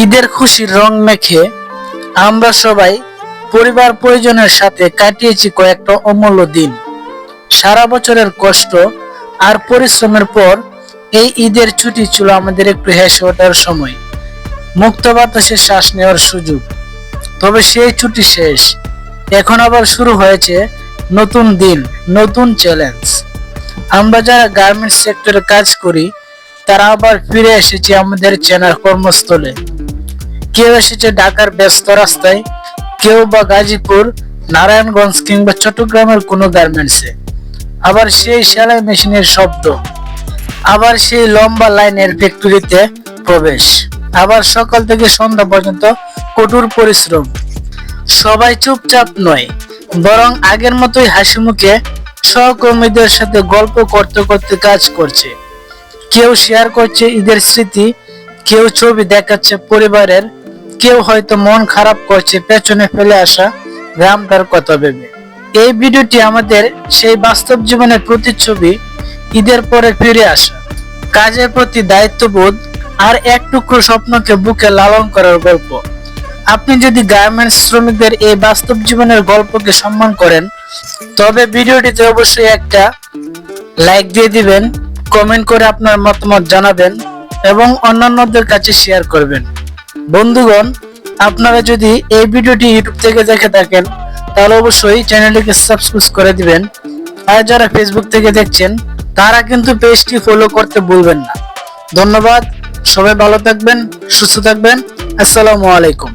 ঈদের খুশির রং মেখে আমরা সবাই পরিবার পরিজনের সাথে কাটিয়েছি কয়েকটা অমূল্য দিন। সারা বছরের কষ্ট আর পরিশ্রমের পর এই ঈদের ছুটি ছিল আমাদের একটু হেসে ওঠার সময়। মুক্ত বাতাসে শ্বাস নেওয়ার সুযোগ। তবে সেই ছুটি শেষ। এখন আবার শুরু হয়েছে নতুন দিন, নতুন চ্যালেঞ্জ আমরা যারা গার্মেন্টস সেক্টরে কাজ করি, তারা আবার ফিরে এসেছি আমাদের চেনার কর্মস্থলে। কেউ এসেছে ঢাকার ব্যস্ত রাস্তায়, কেউ বা গাজীপুর, নারায়ণগঞ্জ কিংবা চট্টগ্রামের কোনো গার্মেন্টসে আবার সেই সেলাই মেশিনের শব্দ, আবার সেই লম্বা লাইনের ফ্যাক্টরিতে প্রবেশ, আবার সকাল থেকে সন্ধ্যা পর্যন্ত কঠোর পরিশ্রম। সবাই চুপচাপ নয়, বরং আগের মতোই হাসি মুখে সহকর্মীদের সাথে গল্প করতে করতে কাজ করছে। কেউ শেয়ার করছে ঈদের স্মৃতি, কেউ ছবি দেখাচ্ছে পরিবারের কেউ হয়তো মন খারাপ করছে, পেছনে ফেলে আসা গ্রামটার কথা ভেবে। এই ভিডিওটি আমাদের সেই বাস্তব জীবনের প্রতিচ্ছবি, ঈদের পরে ফিরে আসা। কাজের প্রতি দায়িত্ববোধ আর এক টুকরো স্বপ্নকে বুকে লালন করার গল্প। আপনি যদি গার্মেন্টস শ্রমিকদের এই বাস্তব জীবনের গল্পকে সম্মান করেন, তবে ভিডিওটিতে অবশ্যই একটা লাইক দিয়ে দিবেন, কমেন্ট করে আপনার মতামত জানাবেন এবং অন্যান্যদের কাছে শেয়ার করবেন। বন্ধুগণ, আপনারা যদি এই ভিডিওটি ইউটিউব থেকে দেখে থাকেন, তাহলে অবশ্যই চ্যানেলটিকে সাবস্ক্রাইব করে দিবেন। আর যারা ফেসবুক থেকে দেখছেন, তারা কিন্তু পেজটি ফলো করতে ভুলবেন না। ধন্যবাদ, সবাই ভালো থাকবেন, সুস্থ থাকবেন। আসসালামু আলাইকুম।